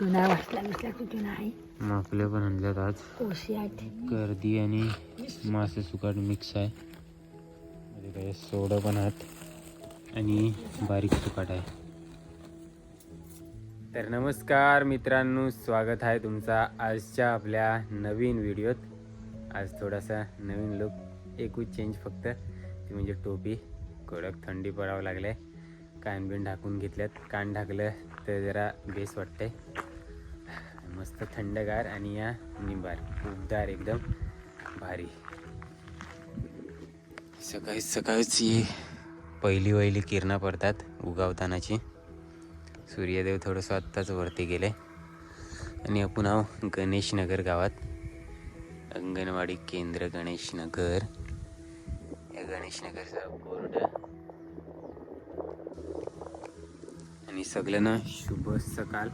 नाही वाचला विसला कुठे नाही. मापले पण आणल्यात आज. कोशी गर्दी आणि मासे सुकाट मिक्स आहे. मध्ये काही सोडं पण आहेत. आणि बारीक सुकाट आहे. तर नमस्कार मित्रांनो स्वागत आहे तुमचा आजच्या आपल्या नवीन व्हिडिओत. आज थोडासा नवीन लुक एकूच चेंज फक्त. ती म्हणजे टोपी. कडक थंडी पडावं लागले कान बिन ढाकून घेतल्यात. कान ढाकलं तर जरा बेस वाटतंय. मस्त थंडगार आणि या निंबार. उबदार एकदम भारी. सकाळी सकाळीच ही पहिली वहिली किरणं पडतात उगावतानाची. सूर्यदेव थोडंसं आत्ताच वरती गेले. आणि आपण आहो गणेशनगर गावात. अंगणवाडी केंद्र गणेशनगर. या गणेशनगरचा बोर्ड. आणि सगळं ना शुभ सकाळ.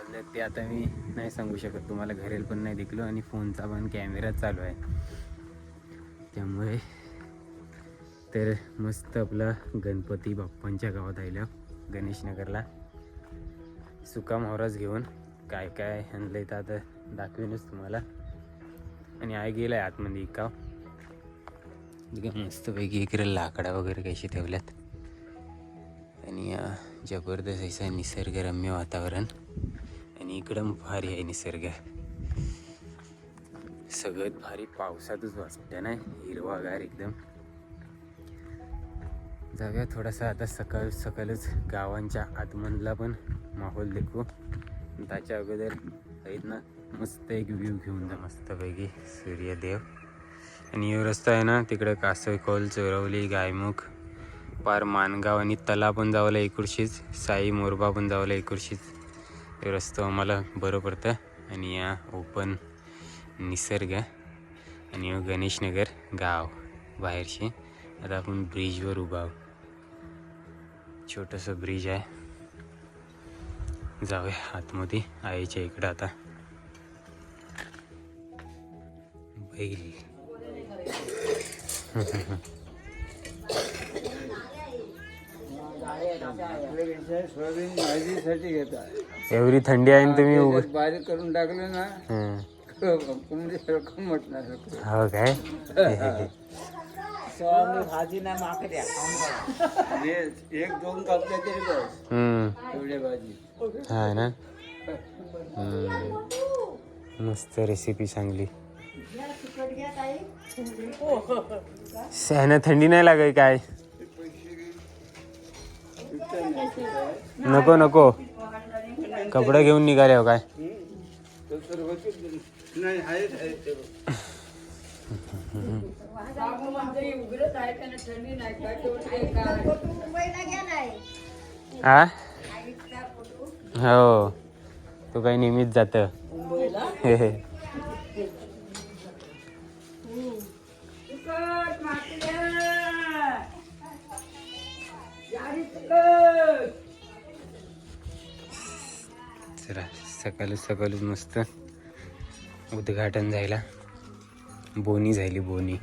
वाजले ते आता मी नाही सांगू शकत तुम्हाला घरेल पण नाही दिखलो आणि फोनचा पण कॅमेरा चालू आहे. त्यामुळे तर मस्त आपला गणपती बाप्पांच्या गावात आयला गणेशनगरला सुका मोहराच घेऊन काय काय आणलंय तर आता दाखवेनच तुम्हाला. आणि ऐ गेला आहे आतमध्ये एका मस्तपैकी इकडे लाकडा वगैरे कशी ठेवल्यात. आणि जबरदस्त असं निसर्गरम्य वातावरण. आणि इकडं भारी आहे निसर्ग. सगळ्यात भारी पावसातच वाटतं ना हिरवागार एकदम. जाऊया थोडासा आता सकाळ सकाळच गावांच्या आतमधला पण माहोल देखू. त्याच्या अगोदर आहेत ना मस्त एक व्ह्यू घेऊन जा मस्तपैकी सूर्यदेव. आणि यो रस्ता आहे ना तिकडं कासळकोल चोरवली गायमुख पार मानगाव आणि तला पण जावला इकडशीच साई मोरबा पण जावला इकडशीच हे रस्तो आम्हाला बरं पडतं. आणि या ओपन निसर्ग आणि गणेशनगर गाव बाहेरचे आता आपण ब्रिजवर उभा आहोत. छोटंसं ब्रिज आहे. जाऊया आतमध्ये. आईच्या इकडं आता. बैल. सोयाबीन भाजीसाठी घेतात एवढी थंडी आहे ना तुम्ही उग बारीक करून टाकलं ना हं. कोंबडी सारखं म्हटणार हो काय? भाजी ना माकड्या एक दोन कापल्या तरी बस. हम्म. एवढ्या भाजी. हा ना? हम्म. मस्त रेसिपी सांगली. सह्यानं थंडी नाही लागाय काय? नको नको. कपडे घेऊन निघाले हो काय. हा हो. तो काही नेहमीच जात. जरा सकाळी सकाळीच मस्त उद्घाटन झाला बोनी झाली बोनी.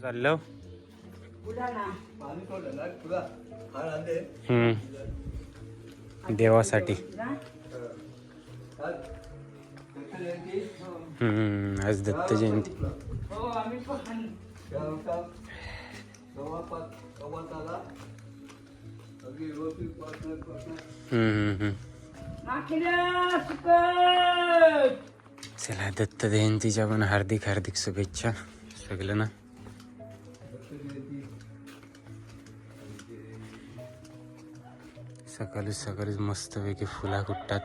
चाललो. हम्म. देवासाठी. हम्म आज दत्त जयंती. हम्म. चला दत्त जयंतीच्या पण हार्दिक हार्दिक शुभेच्छा सगळं ना सकाळी सकाळीच मस्तपैकी फुला फुटतात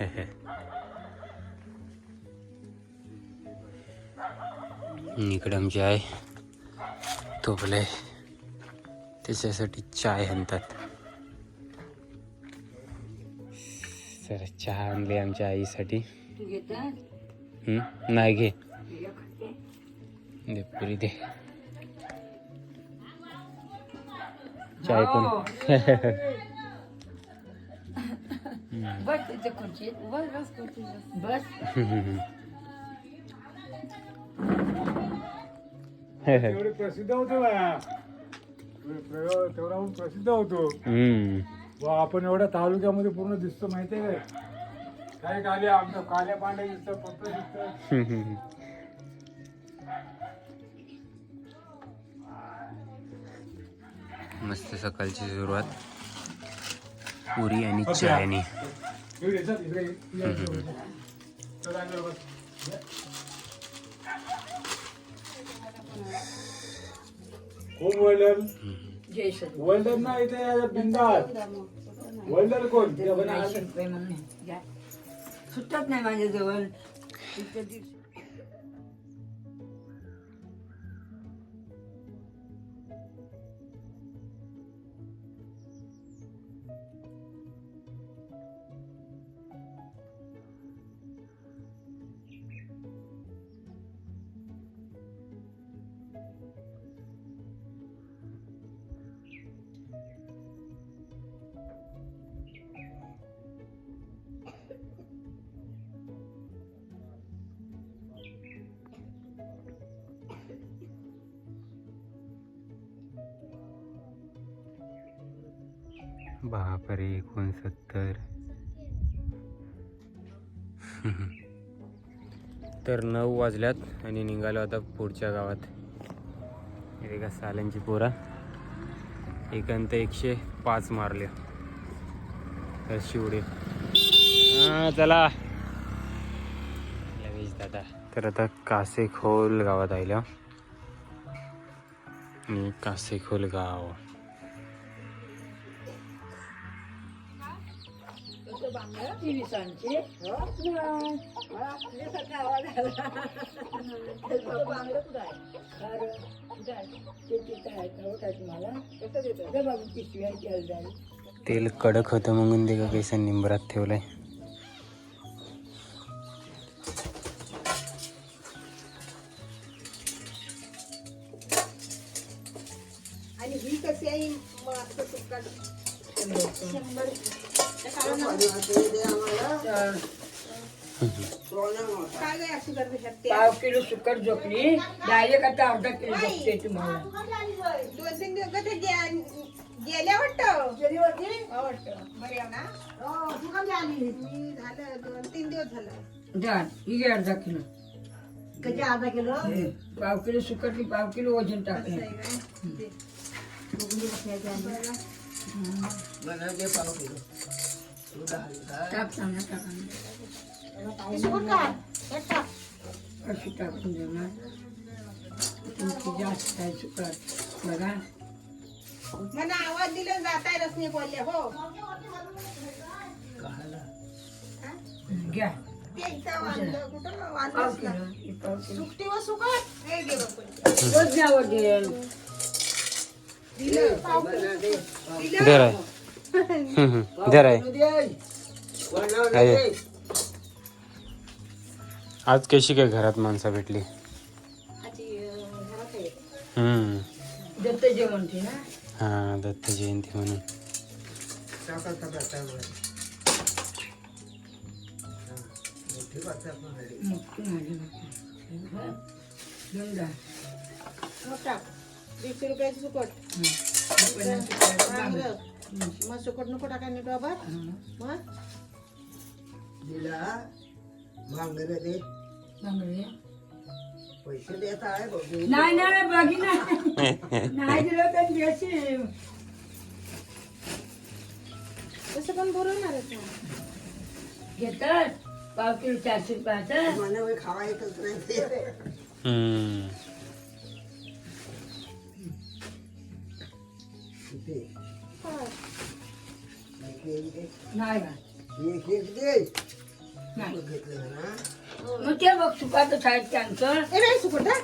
इकडे आमची आहे तोपले त्याच्यासाठी चाय आणतात. सर चहा आणली आमच्या आईसाठी. हम्म? नाही घे. दे पुरी दे. चाय पण. बस तिथे खुर्चीत बस बस खुर्चीत बस एवढे प्रसिद्ध होतो प्रयोग तेवढा आपण प्रसिद्ध होतो हम्म वा आपण एवढ्या तालुक्यामध्ये पूर्ण दिसतो माहितीये काय काय काले आमचं काल्या पांढरे दिसतं फक्त दिसतं हम्म, हम्म. मस्त सकाळची सुरुवात पुरी आणि बस. कोण वेल्डर. वेल्डर बिंदास वेल्डर ते नाही नाही. घ्या. सुटत नाही माझ्या बापरे एकोणसत्तर. तर नऊ वाजल्यात आणि निघालो आता पुढच्या गावात. हे का साल्यांची पोरा. एकांत एकशे पाच मारले. तर शिवडे. हा चला. लगेच दादा. तर आता कासेखोल गावात आलो आणि कासेखोल गाव. टीव्ही मला आवाज आला. कुठं आहे? तिथं बाबू तेल कडक होतं म्हणून ते का केसन निंबरात ठेवलंय पाव किलो सुकट झोपली डायरेक्ट आता अर्धा किलो झोपते तुम्हाला. दोन तीन दिवस किलो. कधी किलो पाव किलो सुकटली, पाव किलो वज़न टाकले. टाक चांगला टाका टाकून देणार तुमची जास्त आहे सुकट बघा मला आवाज दिला जाताय रसने बोलले हो घ्या सुकटी व सुकट हे घे. रोज दिलं. दिलं. दर आहे. आज कशी काय घरात माणसं भेटली? आजी, अं, घरात आहे. हम्म. दत्त जेवणची ना? हा दत्त जयंती म्हणून. दीडशे रुपयाची सुकट मग सुकट नको टाका नीट बाबा. मग? दिला. मागणारे ते बांगडे. पैसे देत आहे बघू. नाही नाही बागी नाही. नाही दिलं तर द्यायची तसं पण बरोबर घेतात. पाव किलो चारशे रुपयाचं. मला वय खावा येतच नाही. हम्म. किती? नाही. का एक एक दे नाही. घेतलं ना मग ते बघ त्यांचं ए बाई सुकट हा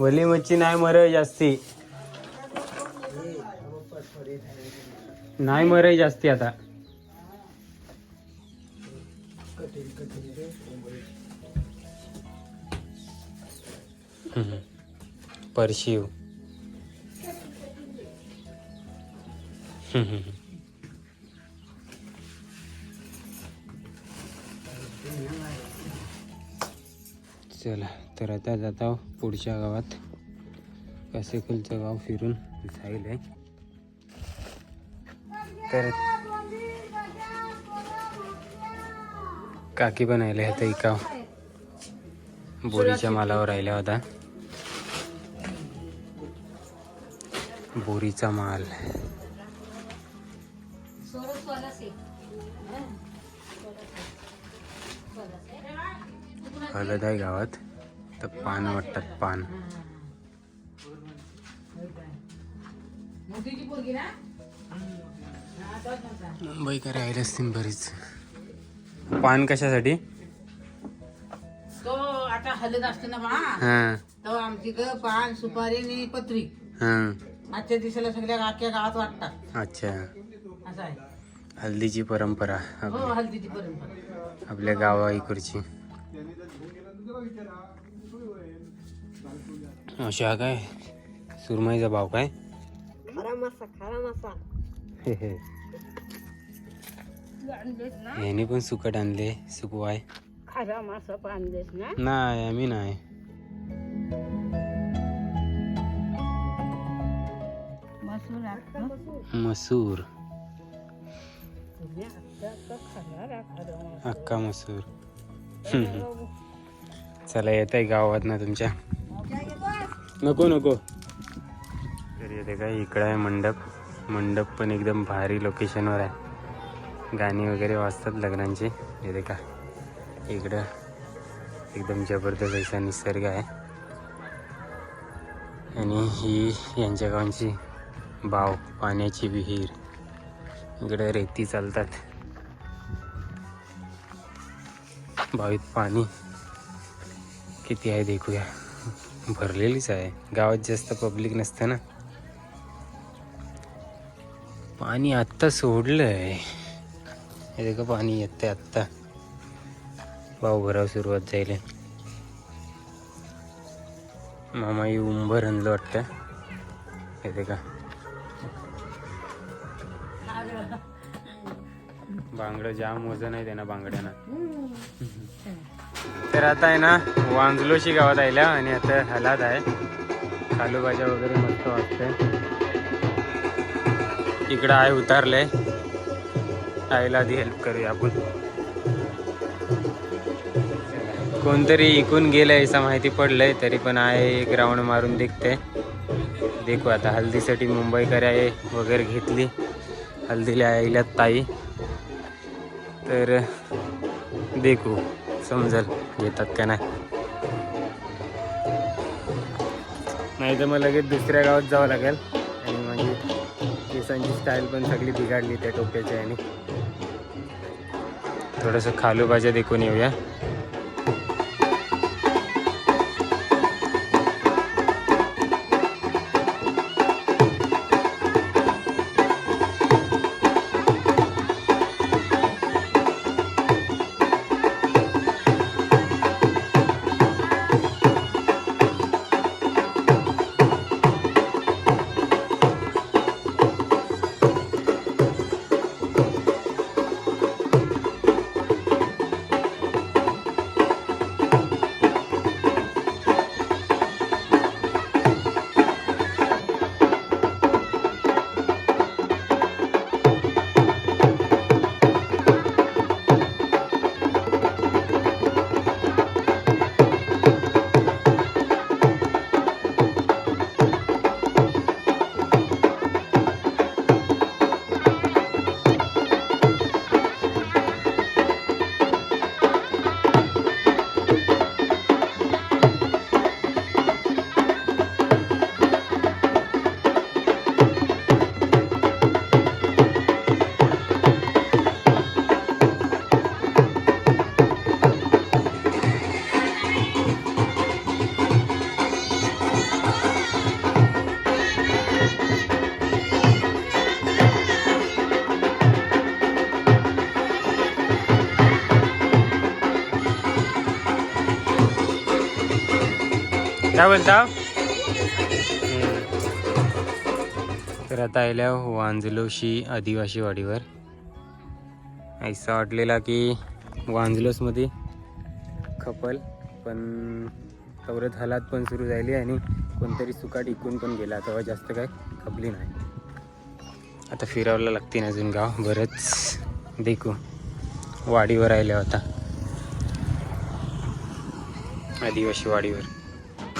वली मच्छी नाही मर जास्ती. नाही मर जास्ती आता. कठीण कठीण रे. हम्म. परशिव. चला तर आता जाता पुढच्या गावात. कसेकुलचं गाव फिरून जाईल आहे तर काकी पण आले आता एका बोरीच्या मालावर राहिल्या होता बोरीचा माल. हळद आहे गावात तर पान वाटतात पान. मुंबईकर राहिले असतील बरीच. पान कशासाठी? तो आता हलत असतो ना बा तो आमची ग पान सुपारी आणि पत्री. हां. आजच्या दिवसाला सगळ्या अख्ख्या गावात वाटतात. अच्छा. असं आहे. हल्दीची परंपरा. हो आपल्या हल्दीची परंपरा. आपल्या गावा इकडची अशा काय? सुरमईचा भाव काय? खरा मासा खरा मासा. हे हे. ह्याने पण सुकट आणले सुकवाय. खरा मासा पांदेस ना? नाही आम्ही नाही. मसूर अक्का मसूर. चला येत आहे गावात ना तुमच्या. नको नको. तर येते काय इकडं आहे मंडप. मंडप पण एकदम भारी लोकेशनवर आहे. गाणी वगैरे वाजतात लग्नांची. येते का? इकडं एकदम जबरदस्त असा निसर्ग आहे. आणि ही यांच्या गावांची बाव पाण्याची विहीर. इकडे रेती चालतात. बावीत पाणी. किती आहे देखूया? भरलेलीच आहे. गावात जास्त पब्लिक नसतं ना? पाणी आत्ता सोडलं आहे हे देखा पाणी येतंय आत्ता. भाऊ भराव सुरुवात जाईल मामाई उंबर आणलं वाटतं हे देखा. बांगडं जाम वजन आहे त्यांना बांगड्यांना. तर आता आहे ना वांजलोशी गावात आयल्या आणि आता हलात आहे. खालूबाजा वगैरे मस्त वाटतंय. इकडं आहे उतारलंय. आईला आधी हेल्प करूया आपण. कोणतरी इकून गेलंय असं माहिती पडलंय तरी पण आहे एक राऊंड मारून देखते. देखू आता हल्दीसाठी मुंबईकर आहे वगैरे घेतली. हल्दीला यायला ताई. तर देखू समजल घेतात का नाही. नाही तर मग लगेच दुसऱ्या गावात जावं लागेल. आणि माझी केसांची स्टाईल पण सगळी बिघडली त्या टोप्याच्या आणि. थोडंसं खालूबाजा देखून येऊया. काय तर आता आल्या वांजलोशी आदिवासी वाडीवर. ऐसा वाटलेला की वांजलोसमध्ये खपल पण कवरत हलात पण सुरू झाली आणि कोणतरी सुकाट इकून पण गेला. तेव्हा जास्त काय खपली नाही. आता फिरावला लागते ना अजून गाव बरंच. देखू वाडीवर आल्या होता. आदिवासी वाडीवर.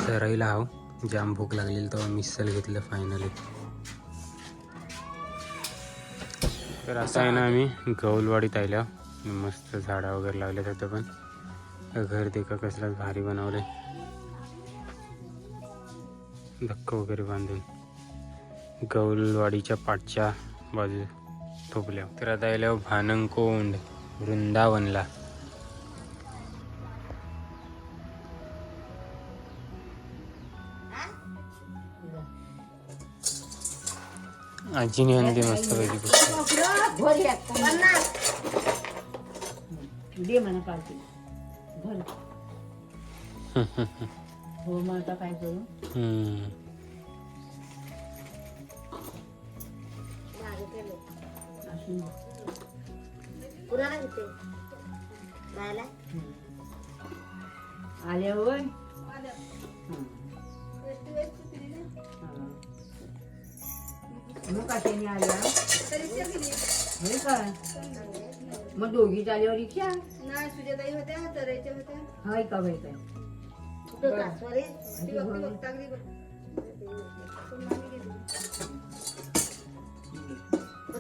धरायला हो जाम भूक लागलेली तेव्हा मिसल घेतलं फायनली तर असं आहे ना आम्ही गौलवाडीत आल्या मस्त झाडं वगैरे लावले तिथं पण. घर देखा कसलाच भारी बनवलंय. धक्क वगैरे बांधून. गौलवाडीच्या पाठच्या बाजू थोपल्या. तर आता आल्या भानंकोंड वृंदावनला. आजीने आणली मस्त पैकी दे म्हणा पार्टी भर हो मग आता काय करू? हम्म. असून पुराणा घेते राहिला मग कशाने आल्या होय काय मग दोघी आल्यावर रिक्षा नाही सुजाताई होत्या तरायच्या होत्या. हाय का बाई काय कुठं का सॉरी ती बघती बघता अगदी बघ. पण मामी गेली.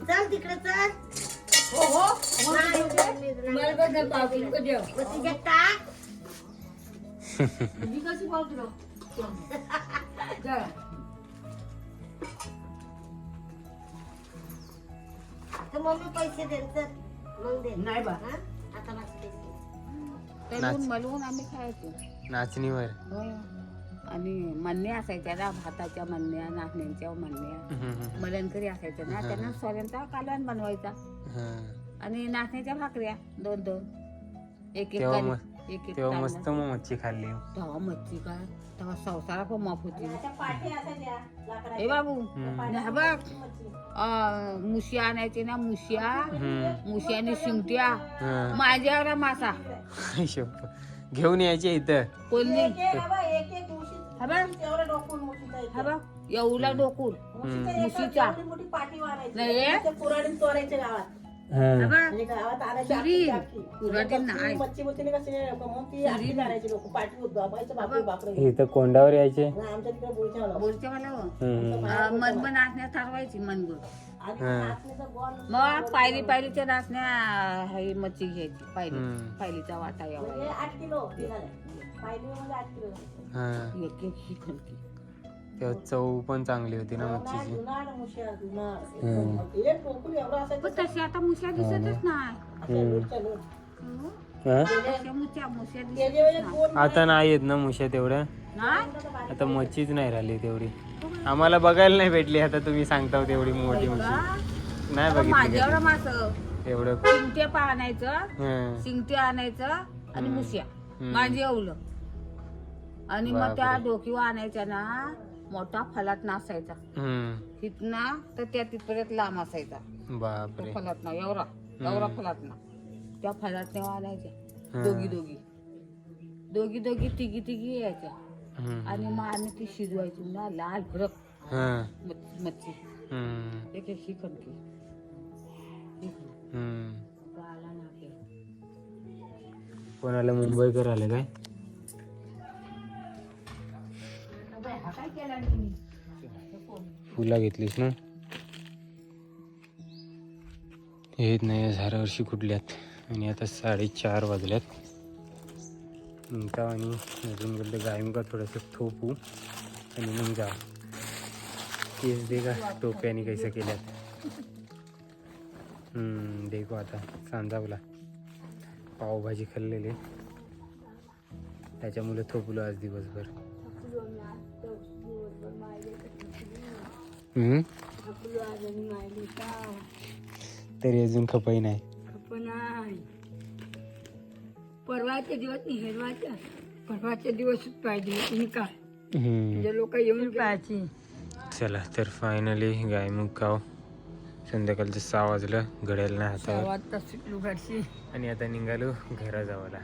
चल तिकडे चल. हो हो. नाही, मग तिच्यात टाक तुझी कशी पावती जा तर मम्मी पैसे दे चल. मग दे. नाही बा. हा? आता माझे पैसे. तळून मलवून आम्ही खायचो. नाचणीवर. होय. आणि म्हणणे असायच्या ना भाताच्या म्हणण्या नाचण्यांच्या म्हणण्या हम्म. मलनकरी असायच्या ना त्यांना सोऱ्यांचा कालवण बनवायचा. हा. आणि नाचण्याच्या भाकऱ्या दोन दोन एक एक तेव्हा एक एक तेव्हा. मस्त मग मच्छी खाल्ली. तेव्हा मच्छी काय तेव्हा संसारा पण माफ होती. हे बाबू हम्म. बघ. अं, मुशिया आणायचे ना मुशिया हम्म. मुशियाने शिंगट्या हा. माझ्यावर मासा. शप्प. घेऊन यायचे इथं. मुशी. हा बघ. एवढं डोकून मुशीचा. हा बघ. एवढा डोकून. हम्म. नाही. ते पुराणी चोरायचे गावात. म्हणजे इथं कोंडावर यायचे? हो. मनबन नाचण्या ठरवायची हा. बॉल मग पायरी पायरीच्या नाचण्या हे मच्छी घ्यायची पायरी. पायरीचा वाटा म्हणजे यावा आठ किलो म्हणजे आठ किलो. हा. एक एक ही तेव्हा चव पण चांगली होती ना मच्छीची एवढं पण तशी आता मुश्या दिसतच नाही. हो. मुश्या मुश्या दिसतच आता येत ना मुश्या तेवढ्या नाही आता मच्छीच नाही राहिली तेवढी आम्हाला बघायला नाही भेटली आता तुम्ही सांगता तेवढी मोठी मच्छी नाही बघितली माझ्यावर कधी. मास एवढं शिंगटे पा आणायचं हा. शिंगटे आणायचं आणि. मुश्या. माझे एवलं आणि मग त्या बापरे. डोकीवर आणायच्या ना मोठा फलात नासायचा हम्म. तिथना तर त्या तिथपर्यंत लांब असायचा तो फलात ना एवढा एवढा फलात ना त्या फलात आणायच्या. दोघी दोघी दोघी दोघी तिघी तिघी यायच्या हम्म. आणि मग आम्ही ती शिजवायची ना लाल भडक हा. मच्छी मच्छी हम्म. एक. हम्म. गाला नाके. कोणाला मुंबईकर आले काय फुला घेतलीस ना? येत नाही झाडावरशी कुठल्यात. आणि आता साडेचार वाजल्यात. निघता आणि अजून बोलते गायमुका थोडंसं थोपू आणि मग जा केस दे का टोप्याने कैसे केल्यात. देखो आता सांजावला. पावभाजी खाल्लेली. त्याच्यामुळे थोपलो आज दिवसभर. तरी अजून खपाई नाही. पण नाही परवाचे दिवस निहेरवाच्या परवाचे दिवसच पाहिजे. काय. म्हणजे लोक येऊन पाहायची? चला तर फायनली गायमुख गाव संध्याकाळचं सहा वाजलं. घड्याला नाही हातावर आणि आता निघालो घरा जावाला